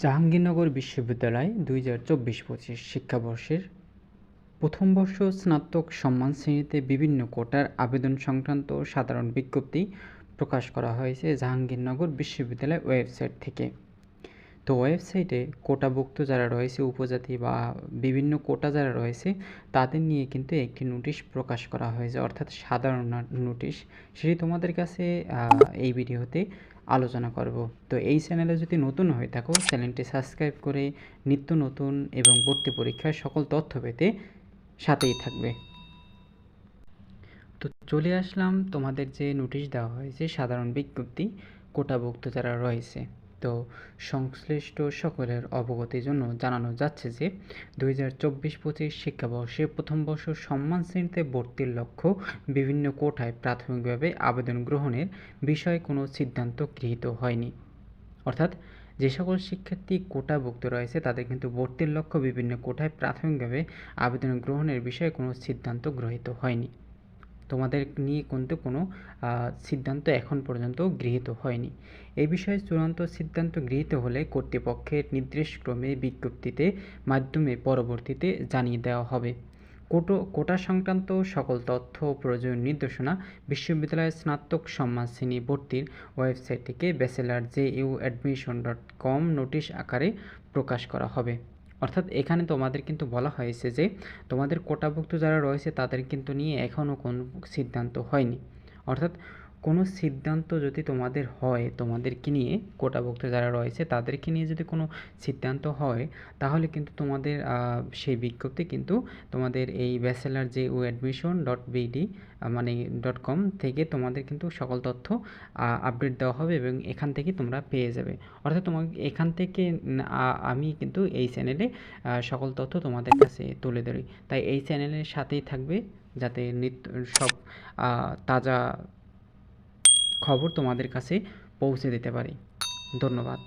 জাহাঙ্গীরনগর বিশ্ববিদ্যালয় দুই হাজার চব্বিশ পঁচিশ শিক্ষাবর্ষের প্রথম বর্ষ স্নাতক সম্মান শ্রেণীতে বিভিন্ন কোটার আবেদন সংক্রান্ত সাধারণ বিজ্ঞপ্তি প্রকাশ করা হয়েছে জাহাঙ্গীরনগর বিশ্ববিদ্যালয় ওয়েবসাইট থেকে। তো ওয়েবসাইটে কোটাভুক্ত যারা রয়েছে উপজাতি বা বিভিন্ন কোটা যারা রয়েছে, তাদের নিয়ে কিন্তু একটি নোটিশ প্রকাশ করা হয়েছে, অর্থাৎ সাধারণ নোটিশ। সেটি তোমাদের কাছে এই ভিডিওতে আলোচনা করব। তো এই চ্যানেলে যদি নতুন হয়ে থাকো, চ্যানেলটি সাবস্ক্রাইব করে নিত্য নতুন এবং ভর্তি পরীক্ষার সকল তথ্য পেতে সাথেই থাকবে। তো চলে আসলাম তোমাদের যে নোটিশ দেওয়া হয়েছে, সাধারণ বিজ্ঞপ্তি, কোটাভুক্ত যারা রয়েছে। তো সংশ্লিষ্ট সকলের অবগতির জন্য জানানো যাচ্ছে যে দুই হাজার চব্বিশ পঁচিশ শিক্ষাবর্ষে প্রথম বর্ষ সম্মান শ্রেণীতে ভর্তির লক্ষ্য বিভিন্ন কোঠায় প্রাথমিকভাবে আবেদন গ্রহণের বিষয়ে কোনো সিদ্ধান্ত গৃহীত হয়নি। অর্থাৎ যে সকল শিক্ষার্থী কোটাভুক্ত রয়েছে, তাদের কিন্তু ভর্তির লক্ষ্য বিভিন্ন কোটায় প্রাথমিকভাবে আবেদন গ্রহণের বিষয়ে কোনো সিদ্ধান্ত গৃহীত হয়নি। তোমাদের নিয়ে কিন্তু কোনো সিদ্ধান্ত এখন পর্যন্ত গৃহীত হয়নি। এই বিষয়ে চূড়ান্ত সিদ্ধান্ত গৃহীত হলে কর্তৃপক্ষের নির্দেশক্রমে বিজ্ঞপ্তিতে মাধ্যমে পরবর্তীতে জানিয়ে দেওয়া হবে। কোটো, কোটা সংক্রান্ত সকল তথ্য প্রয়োজনীয় নির্দেশনা বিশ্ববিদ্যালয়ের স্নাতক সম্মান শ্রেণি ভর্তির ওয়েবসাইট থেকে bachelor J U admission dot com notice আকারে প্রকাশ করা হবে। অর্থাৎ এখানে তোমাদের কিন্তু বলা হয়েছে যে তোমাদের কোটাভুক্ত যারা রয়েছে তাদের কিন্তু নিয়ে এখনও কোনো সিদ্ধান্ত হয়নি। অর্থাৎ কোনো সিদ্ধান্ত যদি তোমাদের হয়, তোমাদেরকে নিয়ে, কোটাভুক্ত যারা রয়েছে, তাদেরকে নিয়ে যদি কোনো সিদ্ধান্ত হয়, তাহলে কিন্তু তোমাদের সেই বিজ্ঞপ্তি কিন্তু তোমাদের এই ব্যাচেলার যে ও অ্যাডমিশন ডট বিডি মানে ডট কম থেকে তোমাদের কিন্তু সকল তথ্য আপডেট দেওয়া হবে এবং এখান থেকে তোমরা পেয়ে যাবে। অর্থাৎ তোমাকে এখান থেকে আমি কিন্তু এই চ্যানেলে সকল তথ্য তোমাদের কাছে তুলে ধরি। তাই এই চ্যানেলের সাথেই থাকবে, যাতে নিত্য, সব তাজা খবর তোমাদের কাছে পৌঁছে দিতে পারি। ধন্যবাদ।